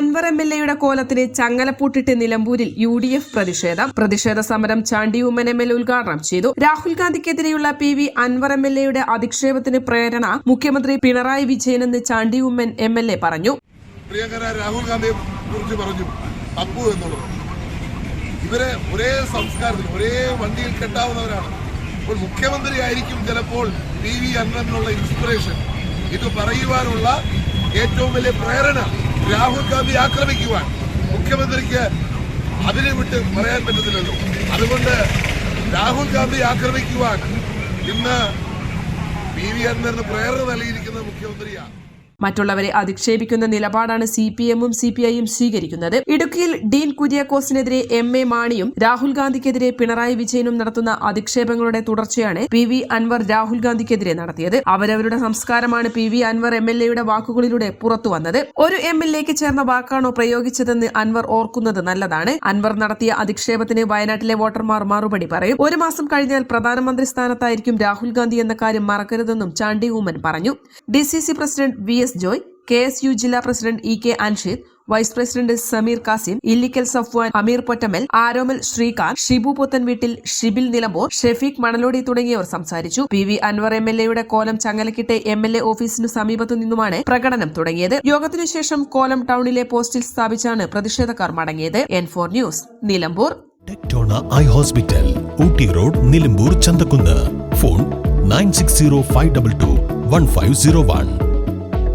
Anvar M L എയുടെ കോലത്തിന് ചങ്ങലപ്പൂട്ടിട്ട് നിലമ്പൂരിൽ യു ഡി എഫ് പ്രതിഷേധം. പ്രതിഷേധ സമരം Chandy Oommen M L A ഉദ്ഘാടനം ചെയ്തു. Rahul ഗാന്ധിക്കെതിരെയുള്ള P V Anwar M L എയുടെ അധിക്ഷേപത്തിന് പ്രേരണ മുഖ്യമന്ത്രി Pinarayi വിജയനെന്ന് Chandy Oommen M L A പറഞ്ഞു. രാഹുൽ ഗാന്ധിയെ കുറിച്ച് പറഞ്ഞു. അപ്പു എന്നുള്ളത്. ഇവരെ ഒരേ സംസ്കാരത്തിൽ ഒരേ വണ്ടിയിൽ കെട്ടാവുന്നവരാണ്. അപ്പോൾ മുഖ്യമന്ത്രി ആയിരിക്കും ചിലപ്പോൾ പി വി അൻവറിനുള്ള ഇൻസ്പിറേഷൻ ഇത് പറയുവാനുള്ള ഏറ്റവും വലിയ പ്രേരണ രാഹുൽ ഗാന്ധി ആക്രമിക്കുവാൻ മുഖ്യമന്ത്രിക്ക് അതിനെ വിട്ട് പറയാൻ പറ്റത്തില്ലല്ലോ. അതുകൊണ്ട് രാഹുൽ ഗാന്ധി ആക്രമിക്കുവാൻ ഇന്ന് പി വി അൻവറിന് പ്രേരണ നൽകിയിരിക്കുന്നത് മുഖ്യമന്ത്രിയാണ് മറ്റുള്ളവരെ അധിക്ഷേപിക്കുന്ന നിലപാടാണ് സി പി എമ്മും സി പി ഐയും സ്വീകരിക്കുന്നത്. ഇടുക്കിയിൽ ഡീൻ കുര്യാക്കോസിനെതിരെ എം എ മാണിയും രാഹുൽ ഗാന്ധിക്കെതിരെ പിണറായി വിജയനും നടത്തുന്ന അധിക്ഷേപങ്ങളുടെ തുടർച്ചയാണ് പി വി അൻവർ രാഹുൽ ഗാന്ധിക്കെതിരെ നടത്തിയത്. അവരവരുടെ സംസ്കാരമാണ് P V Anwar M L എയുടെ വാക്കുകളിലൂടെ പുറത്തു വന്നത്. ഒരു എം എൽ എക്ക് ചേർന്ന വാക്കാണോ പ്രയോഗിച്ചതെന്ന് അൻവർ ഓർക്കുന്നത് നല്ലതാണ്. അൻവർ നടത്തിയ അധിക്ഷേപത്തിന് വയനാട്ടിലെ വോട്ടർമാർ മറുപടി പറയും. ഒരു മാസം കഴിഞ്ഞാൽ പ്രധാനമന്ത്രി സ്ഥാനത്തായിരിക്കും രാഹുൽ ഗാന്ധി എന്ന കാര്യം മറക്കരുതെന്നും ചാണ്ടി ഉമ്മൻ പറഞ്ഞു. D C C president V S Joy K S U ജില്ലാ president E K Anshid vice president Sameer Kasim Illikkal Safwan Ameer Pottamal Aromal Sreekanth Shibu Puthanveettil Shibil Nilambur Shefeeq Manalodi തുടങ്ങിയവർ സംസാരിച്ചു. P V Anwar M L എയുടെ കോലം ചങ്ങലക്കിട്ടെ M L A ഓഫീസിനു സമീപത്തു നിന്നുമാണ് പ്രകടനം തുടങ്ങിയത്. യോഗത്തിനുശേഷം കോലം ടൌണിലെ പോസ്റ്റിൽ സ്ഥാപിച്ചാണ് പ്രതിഷേധക്കാർ മടങ്ങിയത്. N four news Nilambur. Tectona eye hospital Ooty road Nilambur Chanthakkunnu. Phone nine six zero five double two one five zero one.